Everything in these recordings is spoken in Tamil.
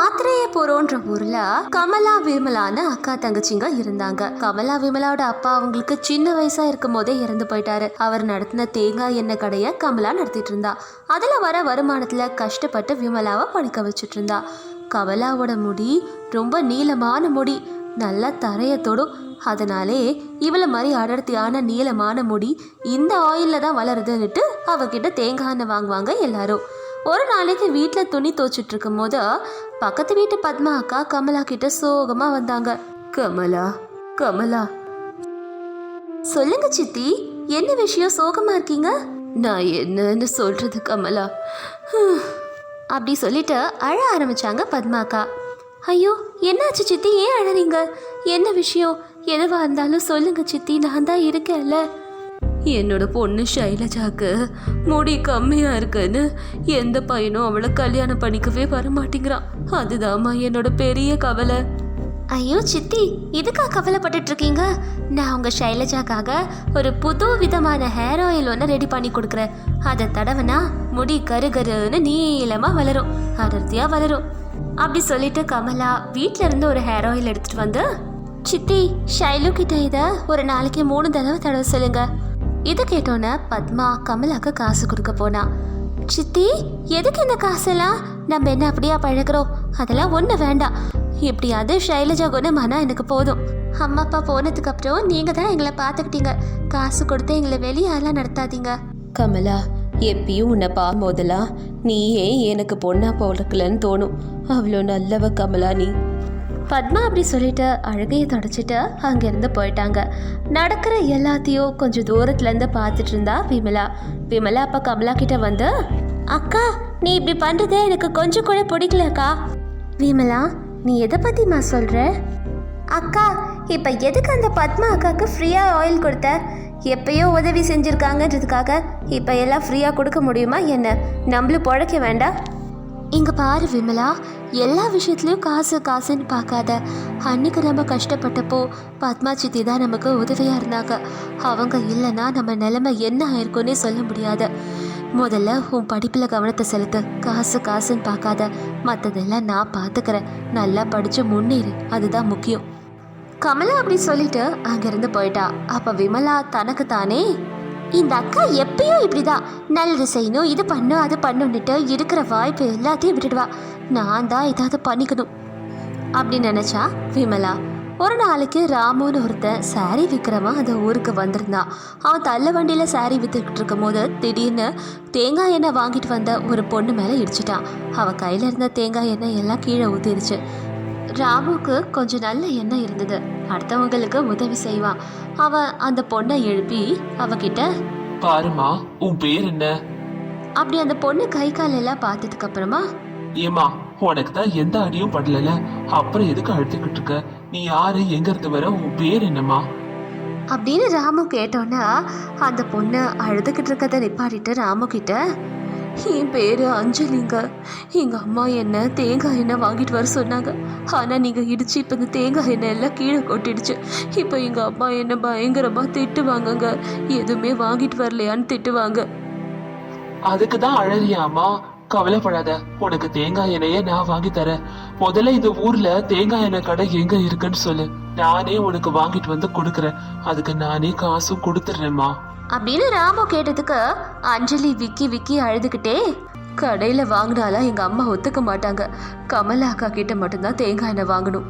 ஆத்திரேயபுரம்ன்ற ஊர்ல கமலா விமலான்னு அக்கா தங்கச்சிங்க இருந்தாங்க. கமலா விமலாவோட அப்பா அவங்களுக்கு சின்ன வயசா இருக்கும் போதே இறந்து போயிட்டாரு. அவர் நடத்தின தேங்காய் எண்ணெய் கடைய கமலா நடத்திட்டு இருந்தா. அதுல வர வருமானத்துல கஷ்டப்பட்டு விமலாவை படிக்க வச்சுட்டு இருந்தா. கமலாவோட முடி ரொம்ப நீளமான முடி. நல்லா தரைய தொடும். அதனாலே இவளை மாதிரி அடர்த்தியான நீளமான முடி இந்த ஆயிலில் தான் வளருதுன்னுட்டு அவகிட்ட தேங்காய் எண்ணெய் வாங்குவாங்க எல்லாரும். ஒரு நாளைக்கு வீட்டில் துணி துவைச்சிட்டு இருக்கும் போது பக்கத்து வீட்டு பத்மா அக்கா கமலா கிட்ட சோகமா வந்தாங்க. கமலா கமலா. சொல்லுங்க சித்தி என்ன விஷயம் சோகமா இருக்கீங்க? நான் என்னன்னு சொல்றது கமலா. அப்படி சொல்லிட்டு அழ ஆரம்பிச்சாங்க பத்மா அக்கா. ஐயோ என்னாச்சு சித்தி? ஏன் அழறீங்க? என்ன விஷயம்? எதுவா இருந்தாலும் சொல்லுங்க சித்தி நான் தான் இருக்கேன்ல. என்னோட பொண்ணு ஷைலஜாக்கு முடி கம்மியாக இருக்குன்னு எந்த பையனும் அவளை கல்யாணம் பண்ணிக்கவே வரமாட்டேங்கிறான். அதுதாம்மா என்னோட பெரிய கவலை. ஐயோ சித்தி இதுக்கா கவலைப்பட்டுட்டு இருக்கீங்க? நான் உங்க ஷைலஜாக்காக ஒரு புது விதமான ஹேர் ஆயில் ஒன்று ரெடி பண்ணி கொடுக்குறேன். அதை தடவைனா முடி கரு கருன்னு நீளமாக வளரும் அடர்த்தியாக வளரும். அப்படி சொல்லிட்டு கமலா வீட்டில இருந்து ஒரு ஹேர் ஆயில் எடுத்துட்டு வந்து சித்தி ஷைலு கிட்ட இதை ஒரு நாளைக்கு மூணு தடவை தடவை சொல்லுங்க. இதை கேட்டோன்னே பத்மா கமலாக்கு காசு கொடுக்க போனா. சித்தி எதுக்கு இந்த காசெல்லாம்? நம்ம என்ன அப்படியா பழகுறோம்? அதெல்லாம் ஒன்று வேண்டாம். எப்படியாவது ஷைலஜா குணமானா எனக்கு போதும். அம்மா அப்பா போனதுக்கு அப்புறம் நீங்க தான் எங்களை பார்த்துக்கிட்டீங்க. காசு கொடுத்து எங்களை வெளியாலாம் நடத்தாதீங்க. கமலா எப்பயும் உன்னை பார்க்கும்போதெல்லாம் நீ ஏன் எனக்கு பொண்ணா போடக்கலன்னு தோணும். அவ்வளோ நல்லவ கமலா நீ. பத்மா அப்படி சொல்லிட்டு அழுகையை தொடச்சிட்டு அங்கேருந்து போயிட்டாங்க. நடக்கிற எல்லாத்தையும் கொஞ்சம் தூரத்துலேருந்து பார்த்துட்டு இருந்தா விமலா. விமலா அப்போ கமலா கிட்ட வந்து அக்கா நீ இப்படி பண்ணுறதே எனக்கு கொஞ்சம் கூட பிடிக்கலக்கா விமலா நீ எதை பற்றிமா சொல்கிற அக்கா இப்போ எதுக்கு அந்த பத்மா அக்காவுக்கு ஃப்ரீயாக ஆயில் கொடுத்த? எப்பயோ உதவி செஞ்சுருக்காங்கன்றதுக்காக இப்போ எல்லாம் ஃப்ரீயாக கொடுக்க முடியுமா என்ன? நம்மளும் பிழைக்க வேண்டாம். இங்கே பாரு விமலா எல்லா விஷயத்துலையும் காசு காசுன்னு பார்க்காத. அன்னைக்கு நம்ம கஷ்டப்பட்டப்போ பத்மா சித்தி தான் நமக்கு உதவியாக இருந்தாங்க. அவங்க இல்லைன்னா நம்ம நிலைமை என்ன ஆயிருக்கும்னே சொல்ல முடியாது. முதல்ல உன் படிப்பில் கவனத்தை செலுத்து. காசு காசுன்னு பார்க்காத. மற்றதெல்லாம் நான் பார்த்துக்கிறேன். நல்லா படித்து முன்னேறு. அதுதான் முக்கியம். கமலா அப்படி சொல்லிட்டு அங்கிருந்து போயிட்டா. அப்ப விமலா தனக்கு தானே இந்த அக்கா எப்பயும் இப்படிதான். நல்லது செய்யணும் இது பண்ணு அது பண்ணுன்னுட்டு இருக்கிற வாய்ப்பு எல்லாத்தையும் விட்டுடுவா. நான் தான் ஏதாவது பண்ணிக்கணும். அப்படின்னு நினச்சா விமலா ஒரு நாளைக்கு ராமுன்னு ஒருத்தன் சாரி விற்கிறவன் அந்த ஊருக்கு வந்திருந்தான் அவன் தள்ள வண்டியில் சாரி விற்றுக்கிட்டு இருக்கும் போது திடீர்னு தேங்காய் எண்ணெய் வாங்கிட்டு வந்த ஒரு பொண்ணு மேலே இடிச்சிட்டான். அவன் கையில் இருந்த தேங்காய் எண்ணெய் எல்லாம் கீழே ஊற்றிருச்சு ராமுக்கு கொஞ்சம் நல்ல எண்ணம் இருந்தது. அடுத்தவங்களுக்கு உதவி செய்வான். அவன் அந்த பொண்ணை எழுப்பி அவகிட்ட பாருமா உன் பேர் என்ன? அப்படி அந்த பொண்ணு கை கால் எல்லாம் பார்த்ததுக்கு அப்புறமா ஏமா உனக்கு தான் எந்த அடியும் படலல? அப்புறம் எதுக்கு அழுத்துக்கிட்டு இருக்க? நீ யாரு? எங்க இருந்து வர? உன் பேர் என்னம்மா? அப்படின்னு ராமு கேட்டோன்னா அந்த பொண்ணு அழுதுகிட்டு இருக்கதை நிப்பாட்டிட்டு ராமு கிட்ட என் பேரு அஞ்சலிங்க. எங்க அம்மா என்ன தேங்காய் எண்ணெய் வாங்கிட்டு வர சொன்னாங்க. ஆனா நீங்க இடிச்சு இப்ப இந்த தேங்காய் எண்ணெய் எல்லாம் கீழே கொட்டிடுச்சு. இப்போ எங்க அம்மா என்ன பயங்கரமா திட்டுவாங்கங்க. எதுவுமே வாங்கிட்டு வரலையான்னு திட்டுவாங்க. அதுக்கு தான் அழறியாமா கவலைப்படாத. உனக்கு தேங்காய் எண்ணெயை நான் வாங்கி தரேன். முதல்ல இந்த ஊர்ல தேங்காய் எண்ணெய் கடை எங்க இருக்குன்னு சொல்லு. நானே உனக்கு வாங்கிட்டு வந்து கொடுக்கறேன். அதுக்கு நானே காசும் கொடுத்துட்றேம்மா அப்படின்னு ராமு கேட்டதுக்கு அஞ்சலி விக்கி விக்கி அழுதுகிட்டே கடையில் வாங்கினாலாம் எங்கள் அம்மா ஒத்துக்க மாட்டாங்க. கமலா அக்கா கிட்ட மட்டும்தான் தேங்காய் எண்ணெய் வாங்கணும்.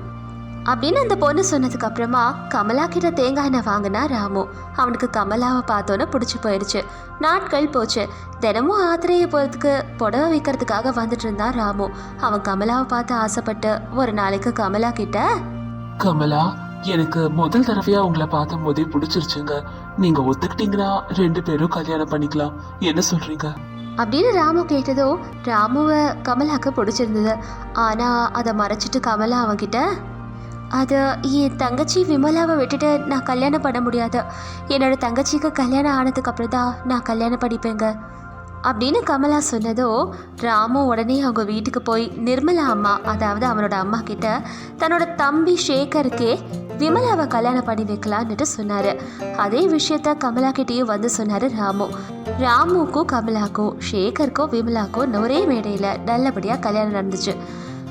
அப்படின்னு அந்த பொண்ணு சொன்னதுக்கு அப்புறமா கமலா கிட்ட தேங்காய் எண்ணெய் வாங்கினா ராமு அவனுக்கு கமலாவை பார்த்தோன்னே பிடிச்சி போயிடுச்சு நாட்கள் போச்சு. தினமும் ஆத்திரையை போகிறதுக்கு புடவை விற்கிறதுக்காக வந்துட்டு இருந்தான் ராமு. அவன் கமலாவை பார்த்து ஆசைப்பட்டு ஒரு நாளைக்கு கமலா கிட்ட கமலா எனக்கு முதல் தடவையா உங்களை பார்த்த போதே பிடிச்சிருச்சுங்க. நீங்க ஒத்துக்கிட்டீங்கன்னா ரெண்டு பேரும் கல்யாணம் பண்ணிக்கலாம். என்ன சொல்றீங்க? அப்படின்னு ராமு கேட்டதோ ராமுவை கமலாக்கு பிடிச்சிருந்தது. ஆனால் அதை மறைச்சிட்டு கமலா அவன்கிட்ட அது என் தங்கச்சி விமலாவை விட்டுட்டு நான் கல்யாணம் பண்ண முடியாது. என்னோட தங்கச்சிக்கு கல்யாணம் ஆனதுக்கு அப்புறம் தான் நான் கல்யாணம் படிப்பேங்க அப்படின்னு கமலா சொன்னதோ ராமு உடனே அவங்க வீட்டுக்கு போய் நிர்மலா அம்மா அதாவது அவனோட அம்மா கிட்ட தன்னோட தம்பி ஷேகருக்கே விமலாவை கல்யாணம் பண்ணி வைக்கலான்னுட்டு சொன்னாரு. அதே விஷயத்த கமலா கிட்டேயும் வந்து சொன்னாரு ராமு. ராமுக்கும் கமலாக்கும் ஷேகருக்கும் விமலாக்கும் ஒரே மேடையில் நல்லபடியாக கல்யாணம் நடந்துச்சு.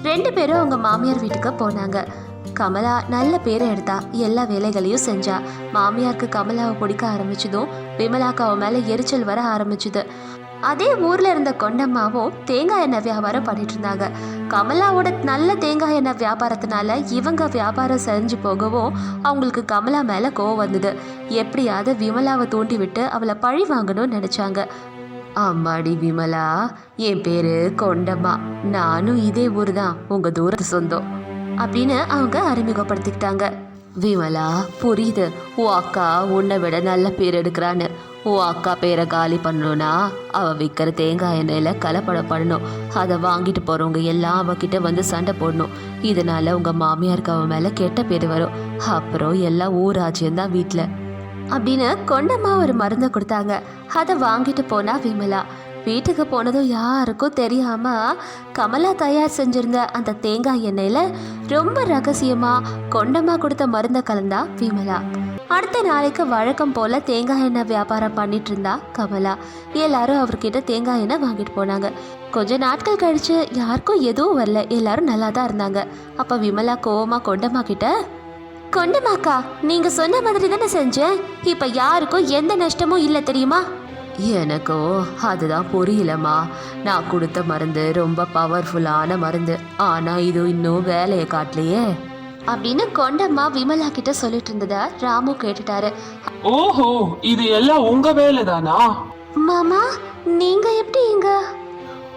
ரெண்டு பேரும் அவங்க மாமியார் வீட்டுக்கு போனாங்க. கமலா நல்ல பேரை எடுத்தா எல்லா வேலைகளையும் செஞ்சா. மாமியாருக்கு கமலாவை பிடிக்க ஆரம்பிச்சதும் விமலாக்கு அவன் மேல எரிச்சல் வர ஆரம்பிச்சுது. அதே ஊர்ல இருந்த கொண்டம்மாவும் தேங்காய் எண்ணெய் வியாபாரம் பண்ணிட்டு இருந்தாங்க. கமலாவோட நல்ல தேங்காய் எண்ணெய் வியாபாரத்தினால இவங்க வியாபாரம் செஞ்சு போகவும் அவங்களுக்கு கமலா மேல கோவம் வந்தது. எப்படியாவது விமலாவை தூண்டி விட்டு அவளை பழி வாங்கணும்னு நினைச்சாங்க. அம்மாடி விமலா என் பேரு கொண்டம்மா. நானும் இதே ஊர் தான் உங்க தூரத்து சொந்தம். அப்படின்னு அவங்க அறிமுகப்படுத்திக்கிட்டாங்க. விமலா புரியுது. உன் அக்கா உன்னை விட நல்ல பேர் எடுக்கிறான்னு. உன் அக்கா பேரை காலி பண்ணணும்னா அவள் விற்கிற தேங்காய் எண்ணெயில் கலப்படம் பண்ணணும். அதை வாங்கிட்டு போகிறவங்க எல்லாம் அவகிட்ட வந்து சண்டை போடணும். இதனால் உங்கள் மாமியாருக்கு அவன் மேலே கெட்ட பேர் வரும். அப்புறம் எல்லாம் ஊராஜ்யம் தான் வீட்டில் அப்படின்னு கொண்டம்மா ஒரு மருந்தை கொடுத்தாங்க. அதை வாங்கிட்டு போனா விமலா வீட்டுக்கு போனதும் யாருக்கும் தெரியாம கமலா தயார் செஞ்சிருந்த அந்த தேங்காய் எண்ணெயில ரொம்ப ரகசியமா கொண்டமாக கொடுத்த மருந்தை கலந்தா விமலா. அடுத்த நாளைக்கு வழக்கம் போல தேங்காய் எண்ணெய் வியாபாரம் பண்ணிட்டு இருந்தா கமலா. எல்லாரும் அவர்கிட்ட தேங்காய் எண்ணெய் வாங்கிட்டு போனாங்க. கொஞ்ச நாட்கள் கழிச்சு யாருக்கும் எதுவும் வரல. எல்லாரும் நல்லா தான் இருந்தாங்க. அப்ப விமலா கோவமா கொண்டம்மா கிட்ட கொண்டமாக்கா நீங்க சொன்ன மாதிரி தானே செஞ்சேன். இப்ப யாருக்கும் எந்த நஷ்டமும் இல்லை தெரியுமா? எனக்கோ அதுதான் புரியலம்மா. நான் கொடுத்த மருந்து ரொம்ப பவர்ஃபுல்லான மருந்து. ஆனா இது இன்னும் வேலையை காட்டலையே அப்படின்னு கொண்டம்மா விமலா கிட்ட சொல்லிட்டு இருந்தத ராமு கேட்டுட்டாரு. ஓஹோ இது எல்லாம் உங்க வேலைதானா? மாமா நீங்க எப்படி இங்க?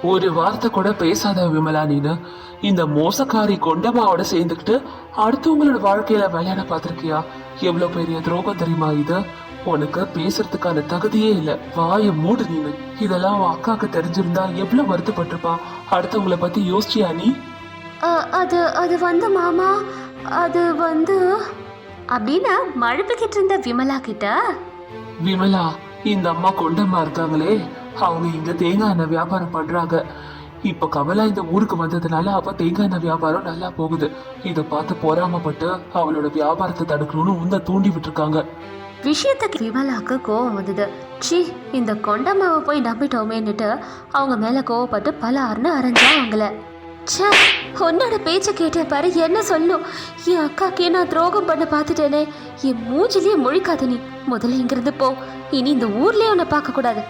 ஒரு வார்த்தை கூட பேசாத விமலா நீனு. இந்த மோசக்காரி கொண்டமாவோட சேர்ந்துக்கிட்டு அடுத்தவங்களோட வாழ்க்கையில விளையாட பார்த்திருக்கியா? எவ்வளவு பெரிய துரோகம் தெரியுமா இது? உனக்கு பேசுறதுக்கான தகுதியே இல்ல. வாய மூடு நீனு. இதெல்லாம் உன் அக்காக்கு தெரிஞ்சிருந்தா எவ்வளவு வருத்தப்பட்டிருப்பா. அடுத்தவங்கள பத்தி யோசிச்சியா நீ? அது அது வந்து மாமா அது வந்து அப்படின்னு மழுப்பிக்கிட்டு இருந்த விமலா கிட்ட? விமலா இந்த அம்மா கொண்டம்மா இருக்காங்களே. அவங்க இங்க தேங்காய் எண்ணெய் வியாபாரம் பண்றாங்க. இப்ப கமலா இந்த ஊருக்கு வந்ததுனால அவ தேங்காய் எண்ணெய் வியாபாரம் நல்லா போகுது. இத பார்த்து பொறாமப்பட்டு அவளோட வியாபாரத்தை தடுக்கணும்னு உந்த தூண்டி விட்டுருக்காங்க. விஷயத்துக்கு விமலாக்கு கோவம் வந்தது. ச்சீ இந்த கொண்டம்மாவை போய் நம்பிட்டோமேன்னுட்டு அவங்க மேலே கோவப்பட்டு பல அருணு அரைஞ்சா அவங்கள. ச்சே உன்னோட பேச்சை கேட்ட பாரு என்ன சொல்லும்? என் அக்காக்கே நான் துரோகம் பண்ண பார்த்துட்டேனே என் மூஞ்சிலேயே முழிக்காத நீ. முதல்ல இங்கிருந்து போ. இனி இந்த ஊர்லேயே உன்னை பார்க்கக்கூடாது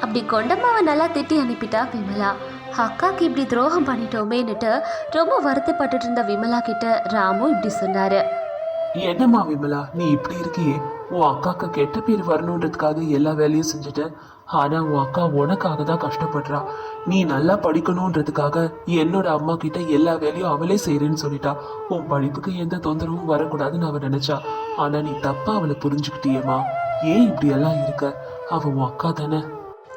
அப்படி கொண்டம்மாவை நல்லா திட்டி அனுப்பிட்டா விமலா. அக்காக்கு இப்படி துரோகம் பண்ணிட்டோமேன்னுட்டு ரொம்ப வருத்தப்பட்டுட்டு இருந்த விமலா கிட்ட ராமு இப்படி சொன்னாரு. என்னம்மா விமலா நீ இப்படி இருக்கியே? உன் அக்காக்கு கெட்ட பேர் வரணுன்றதுக்காக எல்லா வேலையும் செஞ்சுட்ட. ஆனா உன் அக்கா உனக்காக தான் கஷ்டப்படுறா. நீ நல்லா படிக்கணுன்றதுக்காக என்னோட அம்மா கிட்ட எல்லா வேலையும் அவளே செய்யறேன்னு சொல்லிட்டா. உன் படிப்புக்கு எந்த தொந்தரவும் வரக்கூடாதுன்னு அவ நினைச்சா. ஆனா நீ தப்பா அவளை புரிஞ்சுக்கிட்டியேமா ஏன் இப்படி எல்லாம் இருக்க? அவ உன் அக்கா தானே.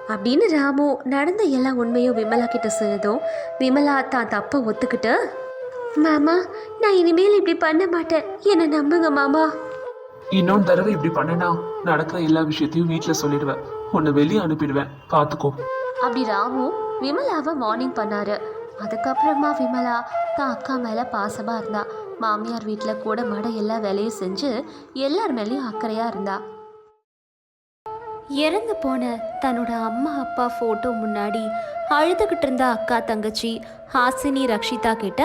அப்படின்னு ராமு நடந்த எல்லா உண்மையும் விமலா கிட்ட சொன்னதும் விமலா தான் தப்பை ஒத்துக்கிட்டு மாமா நான் இனிமேல் இப்படி பண்ண மாட்டேன். என்னை நம்புங்க மாமா. இன்னொன்று தடவை இப்படி பண்ணனா நடக்கிற எல்லா விஷயத்தையும் வீட்டுல சொல்லிடுவேன். உன்னை வெளியே அனுப்பிடுவேன். பாத்துக்கோ. அப்படி ராமு விமலாவை மார்னிங் பண்ணாரு. அதுக்கப்புறமா விமலா தான் அக்கா மேலே பாசமாக இருந்தா. மாமியார் வீட்டில் கூட மட எல்லா வேலையும் செஞ்சு எல்லார் மேலேயும் அக்கறையாக இருந்தா. இறந்து போன தன்னோட அம்மா அப்பா ஃபோட்டோ முன்னாடி அழுதுகிட்டு இருந்த அக்கா தங்கச்சி ஹாசினி ரக்ஷிதா கிட்ட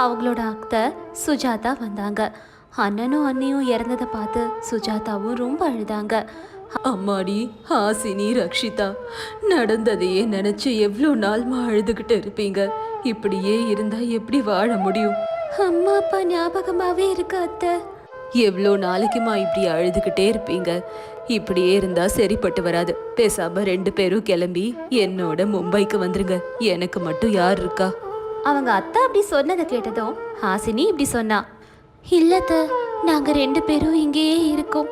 அவங்களோட அத்தை சுஜாதா வந்தாங்க. அண்ணனும் அண்ணியும் இறந்ததை பார்த்து சுஜாதாவும் ரொம்ப அழுதாங்க. அம்மாடி ஹாசினி ரக்ஷிதா நடந்ததையே நினைச்சு எவ்வளோ நாள்மா அழுதுகிட்டு இருப்பீங்க? இப்படியே இருந்தா எப்படி வாழ முடியும்? அம்மா அப்பா ஞாபகமாகவே இருக்கு அத்தை. எவ்வளோ நாளைக்குமா இப்படி அழுதுகிட்டே இருப்பீங்க? இப்படியே இருந்தா சரிப்பட்டு வராது. பேசாம ரெண்டு பேரும் கிளம்பி என்னோட மும்பைக்கு வந்துருங்க. எனக்கு மட்டும் யார் இருக்கா? அவங்க அத்தை அப்படி சொன்னதை கேட்டதும் ஹாசினி இப்படி சொன்னா. இல்லத்த நாங்க ரெண்டு பேரும் இங்கேயே இருக்கோம்.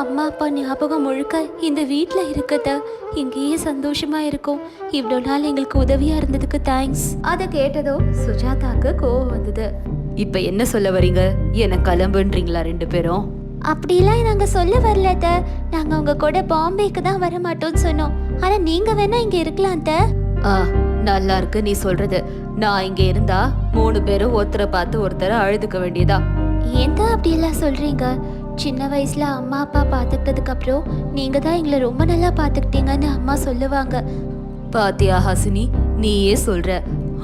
அம்மா அப்பா ஞாபகம் முழுக்க இந்த வீட்டில் இருக்கத்த இங்கேயே சந்தோஷமா இருக்கும். இவ்வளோ நாள் எங்களுக்கு உதவியா இருந்ததுக்கு தேங்க்ஸ் அதை கேட்டதும் சுஜாதாக்கு கோவம் வந்தது. இப்ப என்ன சொல்ல வரீங்க? என்ன கிளம்புன்றீங்களா ரெண்டு பேரும்? அப்படிலாம் நாங்க சொல்ல வரல அத்த நாங்க உங்க கூட பாம்பேக்கு தான் வர மாட்டோம்னு சொன்னோம். ஆனா நீங்க வேணா இங்க ஆ நல்லா இருக்கு நீ சொல்றது. நான் இங்க இருந்தா மூணு பேரும் ஒருத்தரை பார்த்து ஒருத்தரை அழுதுக்க வேண்டியதா? அப்படி எல்லாம் சொல்றீங்க? சின்ன வயசுல அம்மா அப்பா பார்த்துக்கிட்டதுக்கு அப்புறம் நீங்க தான் எங்களை ரொம்ப நல்லா பார்த்துக்கிட்டீங்கன்னு அம்மா சொல்லுவாங்க. பாத்தியா ஹாசினி நீயே சொல்ற.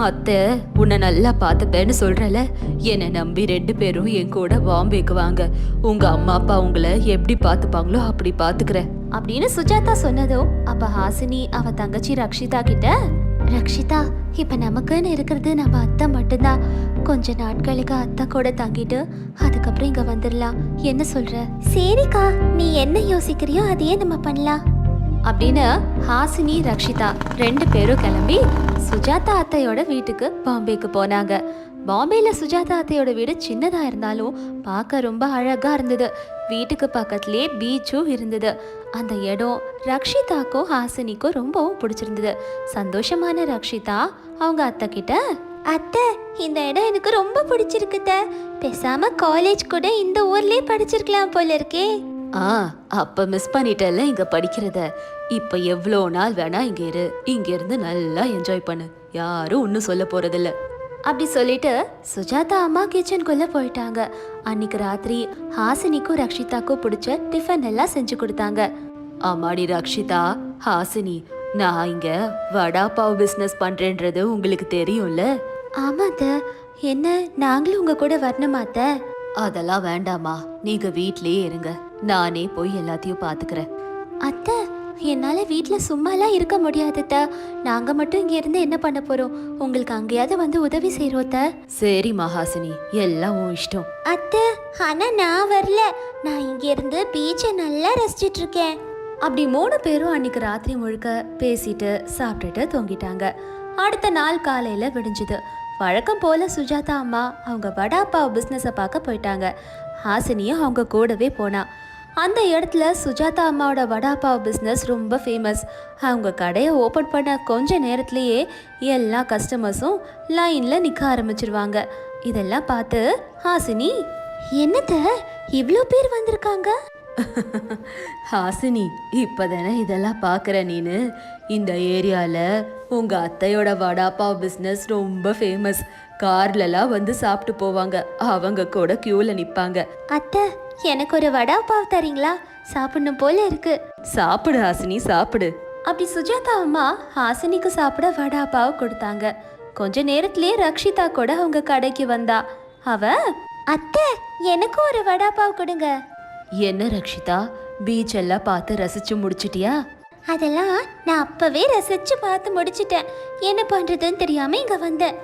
அத்தை உன்னை நல்லா பார்த்துப்பேன்னு சொல்றல. என்னை நம்பி ரெண்டு பேரும் என் கூட பாம்பேக்கு வாங்க உங்க அம்மா அப்பா உங்களை எப்படி பார்த்துப்பாங்களோ அப்படி பார்த்துக்கிறேன். அப்படின்னு சுஜாதா சொன்னதும் அப்ப ஹாசினி அவ தங்கச்சி ரக்ஷிதா கிட்ட ரக்ஷிதா இப்ப நமக்குன்னு இருக்கிறது நம்ம அத்தை மட்டும்தான். கொஞ்ச நாட்களுக்கு அத்தை கூட தங்கிட்டு அதுக்கப்புறம் இங்க வந்துடலாம். என்ன சொல்ற? சரிக்கா நீ என்ன யோசிக்கிறியோ அதையே நம்ம பண்ணலாம். அப்படின்னு ஹாசினி ரக்ஷிதா ரெண்டு பேரும் கிளம்பி சுஜாதா அத்தையோட வீட்டுக்கு பாம்பேக்கு போனாங்க. பாம்பேல சுஜாதா அத்தையோட வீடு சின்னதா இருந்தாலும் பார்க்க ரொம்ப அழகா இருந்தது. வீட்டுக்கு பக்கத்துலயே பீச்சும் இருந்தது. அந்த இடம் ரக்ஷிதாக்கும் ஹாசினிக்கும் ரொம்பவும் பிடிச்சிருந்தது. சந்தோஷமான ரக்ஷிதா அவங்க அத்தை கிட்ட அத்தை இந்த இடம் எனக்கு ரொம்ப பிடிச்சிருக்குத. பேசாம காலேஜ் கூட இந்த ஊர்லயே படிச்சிருக்கலாம் போல இருக்கே. ஆ அப்ப மிஸ் பண்ணிட்டல இங்க படிக்கிறத. இப்ப எவ்வளோ நாள் வேணா இங்க இரு. இங்க இருந்து நல்லா என்ஜாய் பண்ணு. யாரும் ஒன்னும் சொல்ல போறதில்ல. அப்படி சொல்லிட்டு சுஜாதா அம்மா கிச்சனுக்குள்ள போயிட்டாங்க. அன்னைக்கு ராத்திரி ஹாசினிக்கும் ரக்ஷிதாக்கும் பிடிச்ச டிஃபன் எல்லாம் செஞ்சு கொடுத்தாங்க. ஆமாடி ரக்ஷிதா ஹாசினி நான் இங்க வடா பாவ் பிசினஸ் பண்றேன்றது உங்களுக்கு தெரியும்ல? ஆமாத்த என்ன நாங்களும் உங்க கூட வரணுமாத்த அதெல்லாம் வேண்டாமா நீங்க வீட்லயே இருங்க. நானே போய் எல்லாத்தையும் பாத்துக்கிறேன். அத்தை என்னால வீட்ல சும்மாலாம் இருக்க முடியாதுத்த. நாங்க மட்டும் இங்க இருந்து என்ன பண்ண போறோம்? உங்களுக்கு அங்கேயாவது வந்து உதவி செய்யறோத்த சரி மகாசினி எல்லாம் உன் இஷ்டம். அத்தை ஆனா நான் வரல. நான் இங்க இருந்து பீச்சை நல்லா ரசிச்சிட்டு இருக்கேன் அப்படி மூணு பேரும் அன்னைக்கு ராத்திரி முழுக்க பேசிட்டு சாப்பிட்டுட்டு தூங்கிட்டாங்க. அடுத்த நாள் காலையில விடிஞ்சுது. வழக்கம் போல சுஜாதா அம்மா அவங்க வடா பாவ் பிஸ்னஸை பார்க்க போயிட்டாங்க. ஹாசினியும் அவங்க கூடவே போனா. அந்த இடத்துல சுஜாதா அம்மாவோட வடாபாவ் பிஸ்னஸ் ரொம்ப ஃபேமஸ் அவங்க கடையை ஓப்பன் பண்ண கொஞ்ச நேரத்திலேயே எல்லா கஸ்டமர்ஸும் லைனில் நிற்க ஆரம்பிச்சிருவாங்க. இதெல்லாம் பார்த்து ஹாசினி என்னத்த? இவ்வளோ பேர் வந்திருக்காங்க? ஹாசினி இப்போதானே இதெல்லாம் பார்க்குற நீனு? இந்த ஏரியாவில் உங்கள் அத்தையோட வடாப்பாவ் பிஸ்னஸ் ரொம்ப ஃபேமஸ் கார்லலாம் வந்து சாப்பிட்டு போவாங்க. அவங்க கூட க்யூவில் நிற்பாங்க அத்தை எனக்கு ஒரு வடா பாவ் தரீங்களா? சாப்பிடணும் போல இருக்கு. சாப்பிடு ஹாசினி சாப்பிடு. அப்படி சுஜாதா அம்மா ஹாசினிக்கு சாப்பிட வடா பாவ் கொடுத்தாங்க. கொஞ்ச நேரத்திலே ரக்ஷிதா கூட அவங்க கடைக்கு வந்தா. அவ அத்தை எனக்கும் ஒரு வடா பாவ் கொடுங்க. என்ன ரக்ஷிதா? பீச் எல்லாம் பார்த்து ரசிச்சு முடிச்சிட்டியா? அதெல்லாம் நான் அப்பவே ரசிச்சு பார்த்து முடிச்சிட்டேன். என்ன பண்றதுன்னு தெரியாம இங்க வந்தேன்.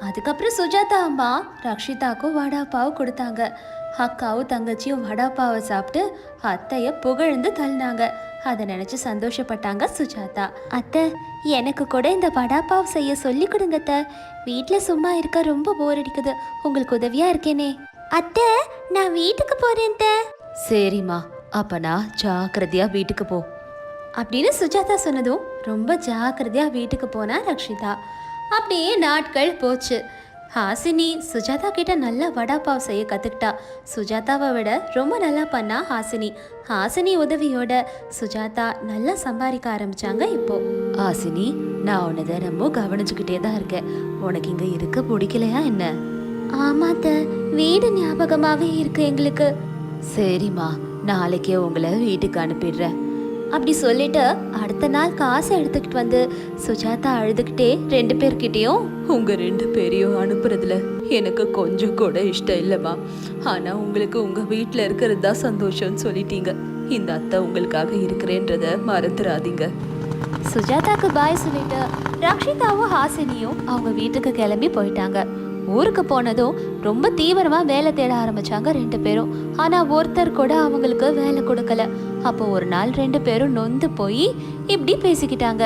அதுக்கப்புறம் சுஜாதா அம்மா ரக்ஷிதாக்கும் வடா பாவ் கொடுத்தாங்க. அக்காவும் தங்கச்சியும் வடா பாவை சாப்பிட்டு அத்தைய புகழ்ந்து தள்ளினாங்க. அதை நினைச்சு சந்தோஷப்பட்டாங்க சுஜாதா. அத்தை எனக்கு கூட இந்த வடா செய்ய சொல்லி கொடுங்க அத்தை. வீட்டில் சும்மா இருக்க ரொம்ப போர் அடிக்குது. உங்களுக்கு உதவியா இருக்கேனே. அத்தை நான் வீட்டுக்கு போறேன் சரிம்மா. அப்போ நான் ஜாக்கிரதையா வீட்டுக்கு போ. அப்படின்னு சுஜாதா சொன்னதும் ரொம்ப ஜாக்கிரதையா வீட்டுக்கு போனா ரக்ஷிதா. அப்படியே நாட்கள் போச்சு. ஹாசினி சுஜாதா கிட்ட நல்லா வடா பாவ் செய்ய கத்துக்கிட்டா. சுஜாதாவை விட ரொம்ப நல்லா பண்ணா ஹாசினி. ஹாசினி உதவியோட சுஜாதா நல்லா சம்பாதிக்க ஆரம்பிச்சாங்க இப்போ. ஹாசினி நான் உன்னை தினமும் கவனிச்சுக்கிட்டே தான் இருக்கேன். உனக்கு இங்க இருக்க பிடிக்கலையா என்ன? ஆமாத்த வீடு ஞாபகமாவே இருக்கு எங்களுக்கு. சரிம்மா நாளைக்கே உங்களை வீட்டுக்கு அனுப்பிடுறேன். அப்படி சொல்லிட்டு அடுத்த நாள் காசை எடுத்துக்கிட்டு வந்து சுஜாதா அழுதுகிட்டே ரெண்டு பேர்கிட்டயும் உங்க ரெண்டு பேரையும் அனுப்புறதுல எனக்கு கொஞ்சம் கூட இஷ்டம் இல்லைம்மா. ஆனா உங்களுக்கு உங்க வீட்ல இருக்கிறது தான் சந்தோஷம்னு சொல்லிட்டீங்க. இந்த அத்தை உங்களுக்காக இருக்கிறேன்றத மறந்துடாதீங்க சுஜாதாக்கு பாய் சொல்லிட்டு ரக்ஷிதாவும் ஹாசினியும் அவங்க வீட்டுக்கு கிளம்பி போயிட்டாங்க. ஊருக்கு போனதும் ரொம்ப தீவிரமாக வேலை தேட ஆரம்பிச்சாங்க ரெண்டு பேரும். ஆனால் ஒருத்தர் கூட அவங்களுக்கு வேலை கொடுக்கல. அப்போ ஒரு நாள் ரெண்டு பேரும் நொந்து போய் இப்படி பேசிக்கிட்டாங்க.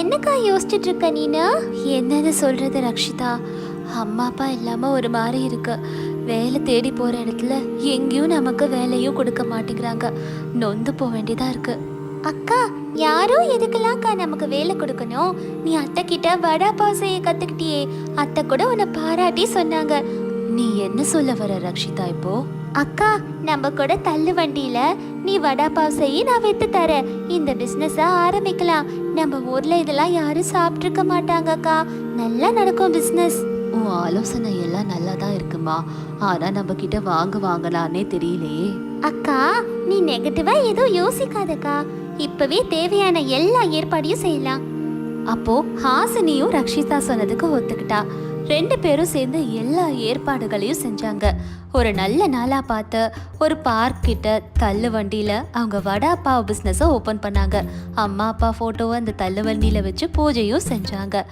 என்னக்கா யோசிச்சுட்டு இருக்க நீனா? என்னன்னு சொல்றது ரக்ஷிதா? அம்மா அப்பா இல்லாம ஒரு மாதிரி இருக்கு. வேலை தேடி போற இடத்துல எங்கேயும் நமக்கு வேலையும் கொடுக்க மாட்டேங்கிறாங்க. நொந்து போக வேண்டியதா இருக்குது அக்கா யாரும் எதுக்கெல்லாம்க்கா நமக்கு வேலை கொடுக்கணும்? நீ அத்தை கிட்ட வடா பாவ் செய்ய கத்துக்கிட்டியே. அத்தை கூட உன்னை பாராட்டி சொன்னாங்க. நீ என்ன சொல்ல வர ரக்ஷிதா இப்போ? அக்கா நம்ம கூட தள்ளு வண்டியில நீ வடா பாவ் செய்ய நான் வித்து தரேன். இந்த பிசினஸ ஆரம்பிக்கலாம். நம்ம ஊர்ல இதெல்லாம் யாரும் சாப்பிட்டுருக்க மாட்டாங்கக்கா. நல்லா நடக்கும் பிசினஸ் உன் ஆலோசனை எல்லாம் நல்லா தான் இருக்குமா? ஆனா நம்ம கிட்ட வாங்க வாங்கலான்னே தெரியலையே. அக்கா நீ நெகட்டிவா எதுவும் யோசிக்காதக்கா. இப்பவே தேவையான எல்லா ஏற்பாடையும் செய்யலாம். அப்போ ஹாசினியும் ரக்ஷிதா சொன்னதுக்கு ஒத்துக்கிட்டா. ரெண்டு பேரும் சேர்ந்து எல்லா ஏற்பாடுகளையும் செஞ்சாங்க. ஒரு நல்ல நாளாக பார்த்து ஒரு பார்க் கிட்ட தள்ளு வண்டியில் அவங்க வடா பாவ் பிஸ்னஸை ஓப்பன் பண்ணாங்க. அம்மா அப்பா ஃபோட்டோவை அந்த தள்ளு வண்டியில் வச்சு பூஜையும் செஞ்சாங்க.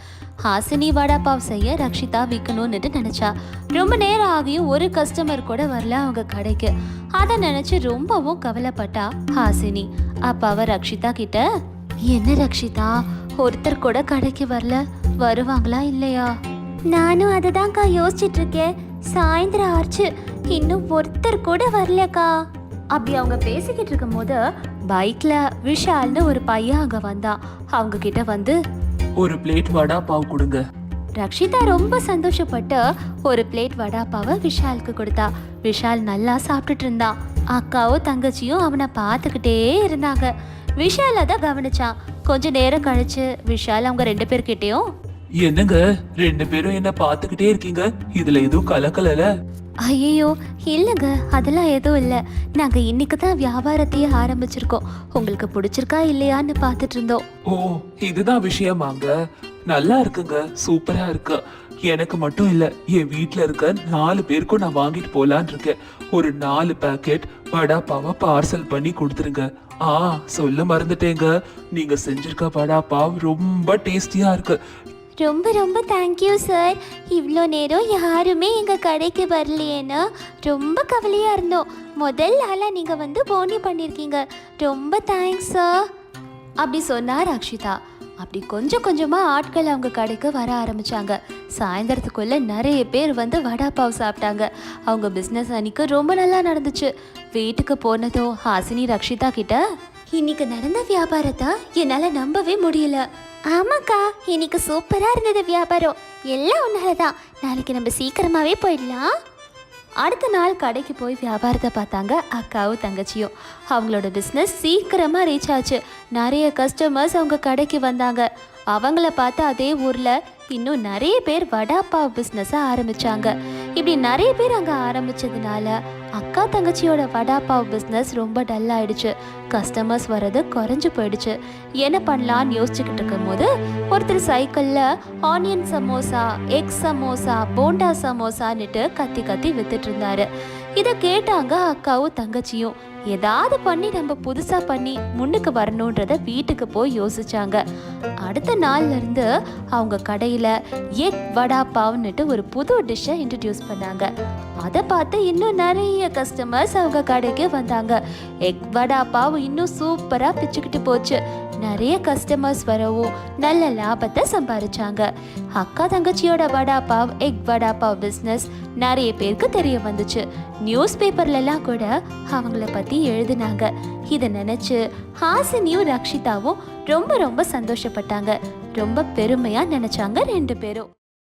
ஹாசினி வடா பாவ் செய்ய ரக்ஷிதா விற்கணும்னுட்டு நினச்சா. ரொம்ப நேரம் ஆகியும் ஒரு கஸ்டமர் கூட வரல அவங்க கடைக்கு. அதை நினச்சி ரொம்பவும் கவலைப்பட்டா ஹாசினி. அப்ப ரக்ஷிதா கிட்ட என்ன ரக்ஷிதா ஒருத்தர் கூட கடைக்கு வரல வருவாங்களா இல்லையா? நானும் அதை தான்க்கா யோசிச்சுட்டு இருக்கேன் சாயந்தரம் ஆச்சு. இன்னும் ஒருத்தர் கூட வரலக்கா. அப்படி அவங்க பேசிக்கிட்டு இருக்கும்போது பைக்ல விஷால்னு ஒரு பையன் அங்க வந்தான் அவங்க கிட்ட வந்து ஒரு பிளேட் வடா பாவ் கொடுங்க. ரக்ஷிதா ரொம்ப சந்தோஷப்பட்டு ஒரு பிளேட் வடாப்பாவை விஷாலுக்கு கொடுத்தா. விஷால் நல்லா சாப்பிட்டுட்டு இருந்தான் அக்காவும் தங்கச்சியும் அவனை பார்த்துக்கிட்டே இருந்தாங்க. விஷால் அதை கவனிச்சான். கொஞ்ச நேரம் கழிச்சு விஷால் அவங்க ரெண்டு பேர்கிட்டயும் என்னங்க? ரெண்டு பேரும் என்ன பாத்துக்கிட்டே இருக்கீங்க. இதுல எதுவும் கலக்கலல? ஐயோ இல்லைங்க. அதெல்லாம் எதுவும் இல்லை. நாங்கள் இன்னைக்கு தான் வியாபாரத்தையே ஆரம்பிச்சிருக்கோம். உங்களுக்கு பிடிச்சிருக்கா இல்லையான்னு பார்த்துட்டு இருந்தோம். ஓ இதுதான் விஷயமாங்க. நல்லா இருக்குங்க. சூப்பரா இருக்கு. எனக்கு மட்டும் இல்ல என் வீட்ல இருக்க நாலு பேருக்கும் நான் வாங்கிட்டு போலான்னு இருக்கேன். ஒரு நாலு பாக்கெட் வடா பாவை பார்சல் பண்ணி கொடுத்துருங்க. ஆ சொல்ல மறந்துட்டேங்க. நீங்க செஞ்சிருக்க வடா பாவ் ரொம்ப டேஸ்டியா இருக்கு. ரொம்ப ரொம்ப தேங்க்யூ சார் இவ்வளோ நேரம் யாருமே எங்கள் கடைக்கு வரலையேன்னு ரொம்ப கவலையாக இருந்தோம். முதல் ஆளாக நீங்கள் வந்து போனி பண்ணியிருக்கீங்க ரொம்ப தேங்க்ஸ் சார் அப்படி சொன்னார் அக்ஷிதா. அப்படி கொஞ்சம் கொஞ்சமாக ஆட்கள் அவங்க கடைக்கு வர ஆரம்பிச்சாங்க. சாயந்தரத்துக்குள்ளே நிறைய பேர் வந்து வடா பாவ் சாப்பிட்டாங்க. அவங்க பிஸ்னஸ் அன்னைக்கு ரொம்ப நல்லா நடந்துச்சு. வீட்டுக்கு போனதும் ஹாசினி ரக்ஷிதா கிட்ட இன்னைக்கு நடந்த வியாபாரத்தை என்னால் நம்பவே முடியல. ஆமாக்கா இன்னைக்கு சூப்பராக இருந்தது வியாபாரம். எல்லாம் உன்னாலதான். நாளைக்கு நம்ம சீக்கிரமாகவே போயிடலாம். அடுத்த நாள் கடைக்கு போய் வியாபாரத்தை பார்த்தாங்க அக்காவும் தங்கச்சியும். அவங்களோட பிஸ்னஸ் சீக்கிரமாக ரீச் ஆச்சு. நிறைய கஸ்டமர்ஸ் அவங்க கடைக்கு வந்தாங்க. அவங்கள பார்த்து அதே ஊரில் இன்னும் நிறைய பேர் வடாப்பாவ் பிஸ்னஸை ஆரம்பித்தாங்க இப்படி நிறைய பேர் அங்கே ஆரம்பித்ததுனால அக்கா தங்கச்சியோட வடாப்பாவ் பிஸ்னஸ் ரொம்ப டல் ஆயிடுச்சு. கஸ்டமர்ஸ் வர்றது குறைஞ்சு போயிடுச்சு. என்ன பண்ணலான்னு யோசிச்சுக்கிட்டு இருக்கும்போது ஒருத்தர் சைக்கிளில் ஆனியன் சமோசா எக் சமோசா போண்டா சமோசான்னுட்டு கத்தி கத்தி வித்துட்டு இருந்தாரு. இதை கேட்டாங்க அக்காவும் தங்கச்சியும். ஏதாவது பண்ணி நம்ம புதுசா பண்ணி முன்னுக்கு வரணுன்றத வீட்டுக்கு போய் யோசிச்சாங்க. அடுத்த நாள்ல இருந்து அவங்க கடையில எக் வடா பாவ்னுட்டு ஒரு புது டிஷ்ஷை இன்ட்ரடியூஸ் பண்ணாங்க. அதை பார்த்து இன்னும் நிறைய கஸ்டமர்ஸ் அவங்க கடைக்கு வந்தாங்க. எக் வடா பாவ் இன்னும் சூப்பரா பிச்சுக்கிட்டு போச்சு. நிறைய கஸ்டமர்ஸ் வரவும் நல்ல லாபத்தை சம்பாதிச்சாங்க அக்கா தங்கச்சியோட வடா பாவ் எக் வடா பாவ் பிஸ்னஸ் நிறைய பேருக்கு தெரிய வந்துச்சு. நியூஸ் பேப்பர்லலாம் கூட அவங்கள பற்றி எழுதினாங்க. இதை நினச்சி ஹாசினியும் ரக்ஷிதாவும் ரொம்ப ரொம்ப சந்தோஷப்பட்டாங்க. ரொம்ப பெருமையாக நினச்சாங்க ரெண்டு பேரும்.